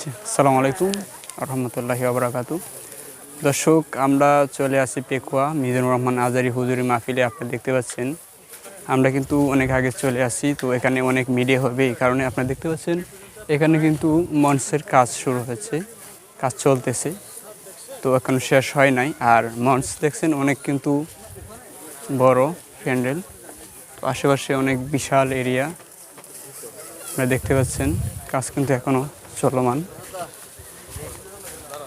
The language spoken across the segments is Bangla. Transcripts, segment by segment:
আসসালামু আলাইকুম রহমতুল্লাহি আবরাকাতু দর্শক, আমরা চলে আসি পেকুয়া, মিজানুর রহমান আজারি হুজুরি মাহফিলে, আপনারা দেখতে পাচ্ছেন। আমরা কিন্তু অনেক আগে চলে আসি, তো এখানে অনেক মিডিয়া হবে এই কারণে আপনারা দেখতে পাচ্ছেন, এখানে কিন্তু মঞ্চের কাজ শুরু হয়েছে, কাজ চলতেছে, তো এখন শেষ হয় নাই। আর মঞ্চ দেখছেন, অনেক কিন্তু বড় প্যান্ডেল, তো আশেপাশে অনেক বিশাল এরিয়া, আপনারা দেখতে পাচ্ছেন, কাজ কিন্তু এখনও চলমান।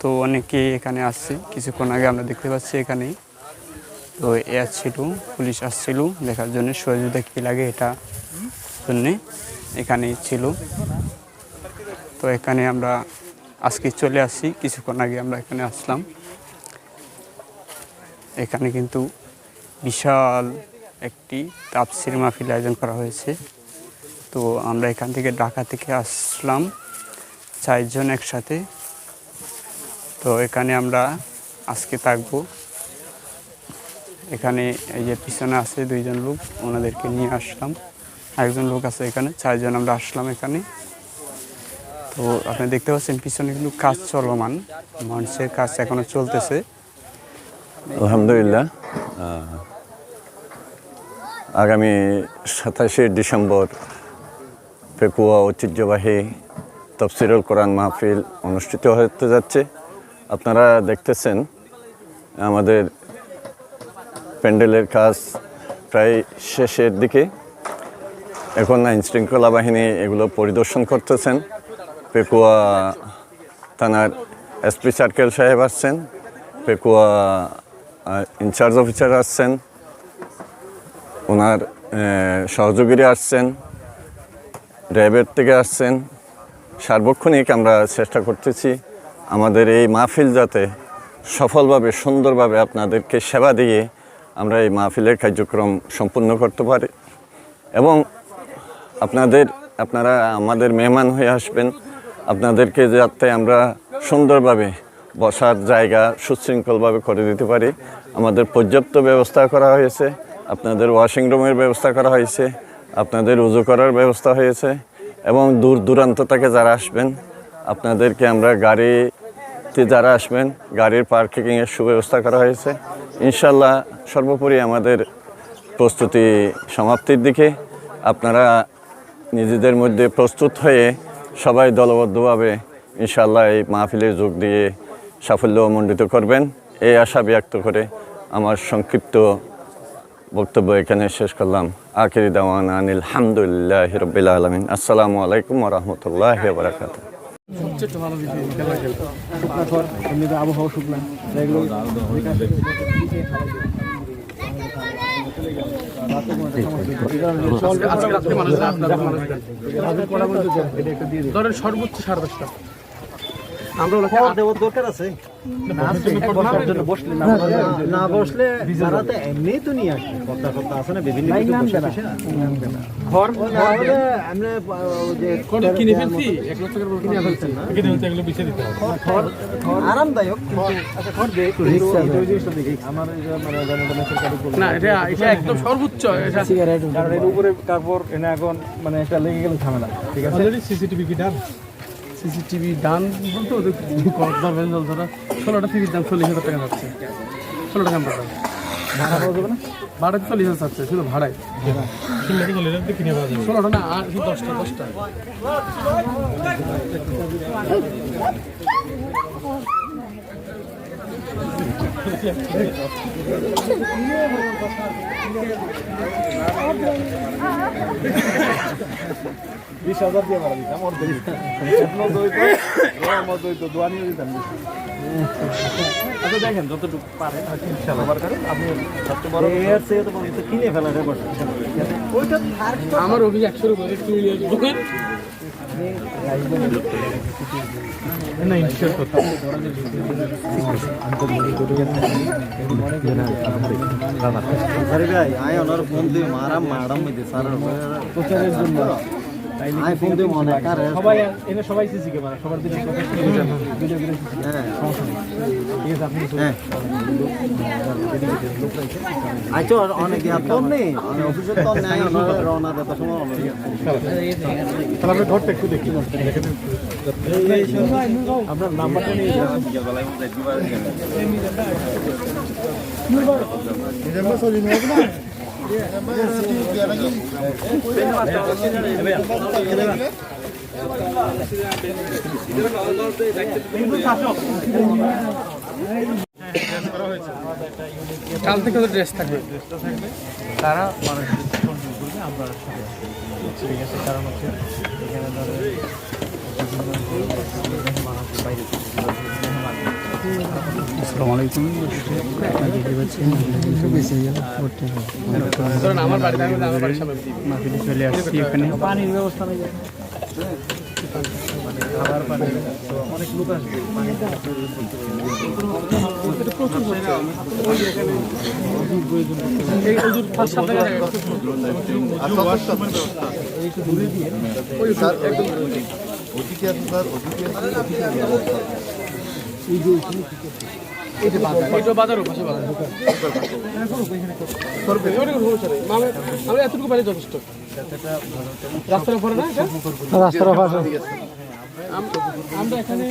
তো অনেকে এখানে আসছে। কিছুক্ষণ আগে আমরা দেখতে পাচ্ছি এখানে তো এ আসছিল পুলিশ আসছিল, দেখার জন্য সহযোগিতা কী লাগে এটা জন্যে এখানে ছিল। তো এখানে আমরা আজকে চলে আসছি, কিছুক্ষণ আগে আমরা এখানে আসলাম। এখানে কিন্তু বিশাল একটি তাপসির মাহফিল আয়োজন করা হয়েছে। তো আমরা এখান থেকে ঢাকা থেকে আসলাম। চারজন একসাথে। তো এখানে আমরা আজকে থাকব। এখানে এই যে পিছনে আছে দুইজন লোক, ওনাদেরকে নিয়ে আসলাম। একজন লোক আছে এখানে, চারজন আমরা আসলাম এখানে। তো আপনি দেখতে পাচ্ছেন পিছনে কিন্তু কাজ চলমান, মানুষের কাজ এখনও চলতেছে। আলহামদুলিল্লাহ। আগামী সাতাশে ডিসেম্বর, পেকুয়া ঐতিহ্যবাহী তফসিরুল কোরআন মাহফিল অনুষ্ঠিত হতে যাচ্ছে। আপনারা দেখতেছেন, আমাদের প্যান্ডেলের কাজ প্রায় শেষের দিকে। এখন আইন শৃঙ্খলা বাহিনী এগুলো পরিদর্শন করতেছেন। পেকুয়া থানার এসপি সার্কেল সাহেব আসছেন, পেকুয়া ইনচার্জ অফিসার আসছেন, ওনার সহযোগীরা আসছেন র্যাবের থেকে আসছেন সার্বক্ষণিক আমরা চেষ্টা করতেছি আমাদের এই মাহফিল যাতে সফলভাবে, সুন্দরভাবে আপনাদেরকে সেবা দিয়ে আমরা এই মাহফিলের কার্যক্রম সম্পূর্ণ করতে পারি। এবং আপনাদের, আপনারা আমাদের মেহমান হয়ে আসবেন। আপনাদেরকে যাতে আমরা সুন্দরভাবে বসার জায়গা সুশৃঙ্খলভাবে করে দিতে পারি। আমাদের পর্যাপ্ত ব্যবস্থা করা হয়েছে, আপনাদের ওয়াশিং রুমের ব্যবস্থা করা হয়েছে, আপনাদের উজু করার ব্যবস্থা হয়েছে। এবং দূর দূরান্ত থেকে যারা আসবেন, আপনাদেরকে আমরা গাড়িতে যারা আসবেন, গাড়ির পার্কিংয়ের সুব্যবস্থা করা হয়েছে। ইনশাল্লাহ সর্বোপরি আমাদের প্রস্তুতি সমাপ্তির দিকে। আপনারা নিজেদের মধ্যে প্রস্তুত হয়ে সবাই দলবদ্ধভাবে ইনশাল্লাহ এই মাহফিলে যোগ দিয়ে সাফল্য সাফল্যমণ্ডিত করবেন। এই আশা ব্যক্ত করে আমার সংক্ষিপ্ত বক্তব্য এখানে শেষ করলাম। আখিরি দাওয়ান আনিল হামদুলিল্লাহ রবিল আলমিন। আসসালামু আলাইকুম রহমতুল্লাহ বারাকাতুহ। সবচেয়ে ভালো দিকে খেলা খেলতো। শুকনা ঘর এমনিতে আবহাওয়া শুকনা এগুলো ধরেন সর্বোচ্চ সাড়ে দশটা। আমরা দরকার আছে। না বসলে যারা তো এমনি তো নিয়ে আসে কথা কথা আছে না বিভিন্ন কিছু বসে বসে। না। ঘর ও না। হলে আমরা যে কিনে ফেলছি? এক লাখ টাকার কিনে ফেলছেন না? কিনে ফেলতে এগুলো বেঁচে দিতে হবে। আরামদায়ক আচ্ছা ঘর দে একটু রিস্ক আছে। ওই জিনিসটা দেখি। আমার না এটা এটা একদম সর্বোচ্চ এটা কারণ এর উপরে কাপড় এনে এখন মানে একটা লেগে গেলে ঝামেলা ঠিক আছে? অলরেডি সিসিটিভি কি ডান সিসিটিভি ডান বলতে ওদের কত ধরবেন ধরা ষোলোটা টিভির দাম চল্লিশ হাজার টাকা যাচ্ছে। ষোলো টাকা আমরা ভাড়া পাওয়া যাবে না ভাড়া চল্লিশ হাজার যাচ্ছে শুধু ভাড়ায় ষোলোটা না আর দশটা দশটা। বিশ হাজার দিয়ে ভাড়া দিতাম ওর দেরি দোয়া নিয়ে দিতাম আচ্ছা দেখেন যতটুকু পারেন আপনি সবচেয়ে বড় কিনে ফেলা ওইটা আমার অভি একশোর উপরে একটু মিলিয়ে দেবেন না ইনশিওর করতে আরে ওনার দিয়ে সবাই? এনে সবাই সিসি ক্যামেরা সবার দিকে ভিডিও করে হ্যাঁ। ঠিক আছে আপনি হ্যাঁ। আচ্ছা অনেক নেই। অনেক তো নেই রওনা দেওয়ার সময় তাহলে আমরা ঘরটা একটু দেখি। আপনার নাম্বারটা নিয়ে যান কাল থেকে তো ড্রেস থাকবে। তারা সহযোগ করবে, আমরা ঠিক আছে, কারণ হচ্ছে এখানে ধরো আসসালামু আলাইকুম। আপনারা দেখতে পাচ্ছেন আমার আমার বাড়ির সামনে দিই। মাহফিলে চলে আসছি এখানে। পানির ব্যবস্থা নেই। মানে খাবার পানি অনেক লোক আসবে। পানি এই হুজুর পাঁচ সাত টাকা এটা পাশে বাজার। আমি এতটুকু পারি যথেষ্ট। রাস্তার উপরে না রাস্তার পাশে আমরা এখানে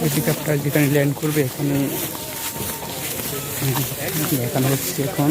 হেলিকপ্টার যেখানে ল্যান্ড করবে এখানে দেখানো হচ্ছে এখন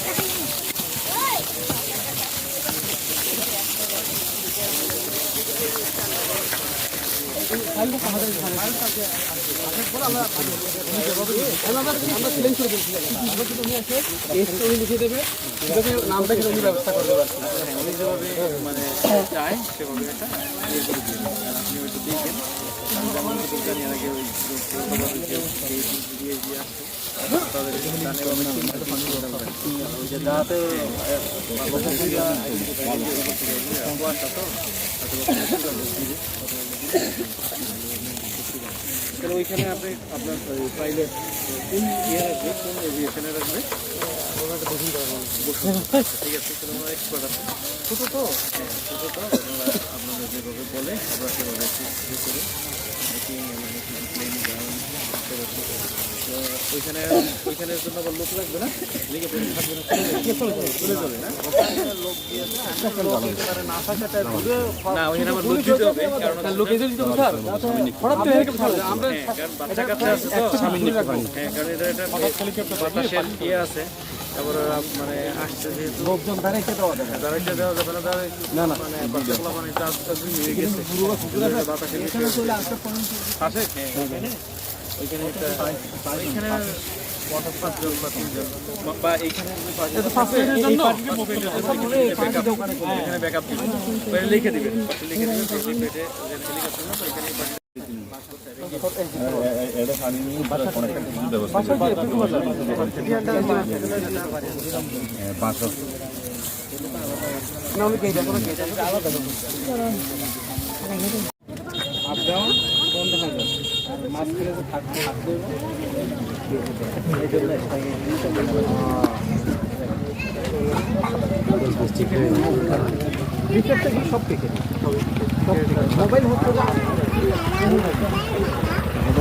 নামটা কিন্তু উনি ব্যবস্থা করে দেবে উনি যেভাবে মানে চায় সেভাবে একটা ইয়ে করে আপনি ওইটা দেখবেন যেমন দোকান এর আগে ওই দিয়ে দিয়ে আসছে তাদের দানে বা মেশিন ওই যে দাঁতে কুয়াশা তো তাহলে ওইখানে আপনি আপনার পাইলে কোন ইয়ে রাখবে কোন এভিয়েশনে রাখবে ঠিক আছে ছোটো তো? হ্যাঁ ছোটো তো, আপনারা যেভাবে বলে, আমরা সেভাবে করে। ওইখানে ওইখানের জন্য আবার লোক লাগবে না লিখে থাকবে না চলে যাবে না লোক দিয়ে না থাকাটা না ওইখানে আবার লোক দিতে হবে কারণ লোকে যদি তো স্যার হঠাৎ করে হেলিকপ্টার আমরা বাচ্চা কাচ্চা আছে তো সামনে হ্যাঁ কারণ এটা এটা বাতাসের ইয়ে আছে তারপর মানে আসছে যেহেতু লোকজন দাঁড়াইতে দেওয়া যাবে দাঁড়াইতে দেওয়া যাবে না দাঁড়াই মানে বাচ্চাগুলো মানে হয়ে গেছে। বাতাসের পাশে হ্যাঁ ওইখানে একটা ওইখানে পাঁচজন বা তিনজন বা- বা এইখানে এখানে ব্যাকআপ লিখে দিবেন লিখে দিবেন সব থেকে মোবাইল হচ্ছে